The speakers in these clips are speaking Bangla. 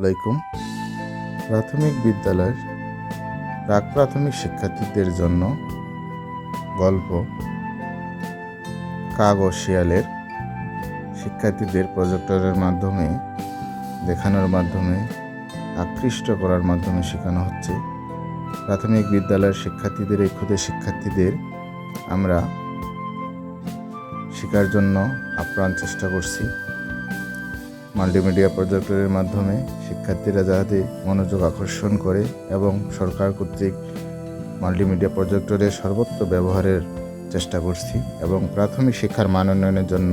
আলাইকুম। প্রাথমিক বিদ্যালয়ের প্রাক প্রাথমিক শিক্ষার্থীদের জন্য গল্প কাক ও শিয়ালের শিক্ষার্থীদের প্রজেক্টরের মাধ্যমে, দেখানোর মাধ্যমে, আকৃষ্ট করার মাধ্যমে শেখানো হচ্ছে। প্রাথমিক বিদ্যালয়ের শিক্ষার্থীদের এই ক্ষুদে শিক্ষার্থীদের আমরা শেখার জন্য আপ্রাণ চেষ্টা করছি। মাল্টিমিডিয়া প্রজেক্টরের মাধ্যমে শিক্ষার্থীরা যাতে মনোযোগ আকর্ষণ করে এবং সরকার কর্তৃক মাল্টিমিডিয়া প্রজেক্টরের সর্বত্র ব্যবহারের চেষ্টা করছি এবং প্রাথমিক শিক্ষার মান উন্নয়নের জন্য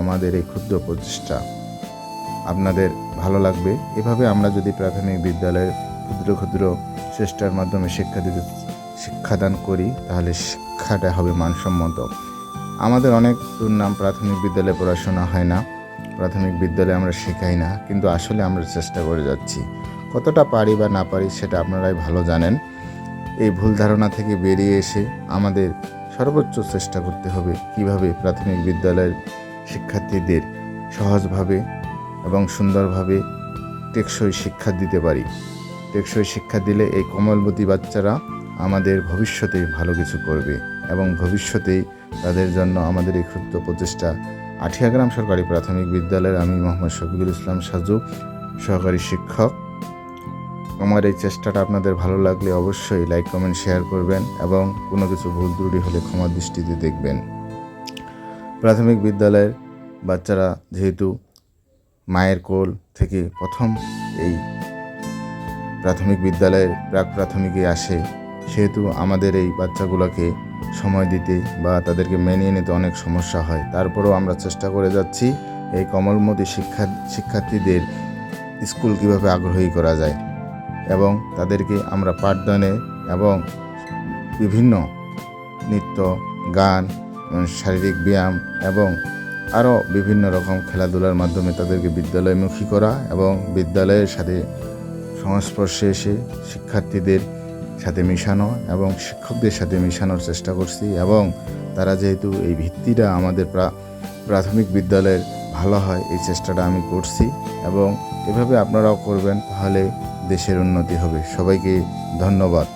আমাদের এই ক্ষুদ্র প্রচেষ্টা আপনাদের ভালো লাগবে। এভাবে আমরা যদি প্রাথমিক বিদ্যালয়ের ক্ষুদ্র ক্ষুদ্র চেষ্টার মাধ্যমে শিক্ষার্থীদের শিক্ষাদান করি, তাহলে শিক্ষাটা হবে মানসম্মত। আমাদের অনেক দুর্নাম প্রাথমিক বিদ্যালয়ে পড়াশোনা হয় না। প্রাথমিক বিদ্যালয়ে আমরা শেখাই না, কিন্তু আসলে আমরা চেষ্টা করে যাচ্ছি। কতটা পারি বা না পারি সেটা আপনারাই ভালো জানেন। এই ভুল ধারণা থেকে বেরিয়ে এসে আমাদের সর্বোচ্চ চেষ্টা করতে হবে কীভাবে প্রাথমিক বিদ্যালয়ের শিক্ষার্থীদের সহজভাবে এবং সুন্দরভাবে টেকসই শিক্ষা দিতে পারি। টেকসই শিক্ষা দিলে এই কমলবতী বাচ্চারা আমাদের ভবিষ্যতে ভালো কিছু করবে এবং ভবিষ্যতেই তাদের জন্য আমাদের এই ক্ষুদ্র প্রচেষ্টা আঠিয়াগ্রাম সরকারি প্রাথমিক বিদ্যালয়ের আমি মোহাম্মদ শফিকুল ইসলাম সাজু, সহকারী শিক্ষক। আমার এই চেষ্টাটা আপনাদের ভালো লাগলে অবশ্যই লাইক কমেন্ট শেয়ার করবেন এবং কোনো কিছু ভুল ত্রুটি হলে ক্ষমা দৃষ্টিতে দেখবেন। প্রাথমিক বিদ্যালয়ের বাচ্চারা যেহেতু মায়ের কোল থেকে প্রথম এই প্রাথমিক বিদ্যালয়ের প্রাক প্রাথমিকে আসে সেহেতু আমাদের এই বাচ্চাগুলোকে সময় দিতে বা তাদেরকে মেনিয়ে নিতে অনেক সমস্যা হয়। তারপরেও আমরা চেষ্টা করে যাচ্ছি এই কমলমতি শিক্ষা, শিক্ষার্থীদের স্কুল কীভাবে আগ্রহী করা যায় এবং তাদেরকে আমরা পাঠদানে এবং বিভিন্ন নৃত্য, গান শারীরিক ব্যায়াম এবং আরও বিভিন্ন রকম খেলাধুলার মাধ্যমে তাদেরকে বিদ্যালয়মুখী করা এবং বিদ্যালয়ের সাথে সংস্পর্শে এসে শিক্ষার্থীদের সাথে মিশানো এবং শিক্ষকদের সাথে মিশানোর চেষ্টা করছি এবং তারা যেহেতু এই ভিত্তিটা আমাদের প্রাথমিক বিদ্যালয়ের ভালো হয়, এই চেষ্টাটা আমি করছি এবং এভাবে আপনারাও করবেন, তাহলে দেশের উন্নতি হবে। সবাইকে ধন্যবাদ।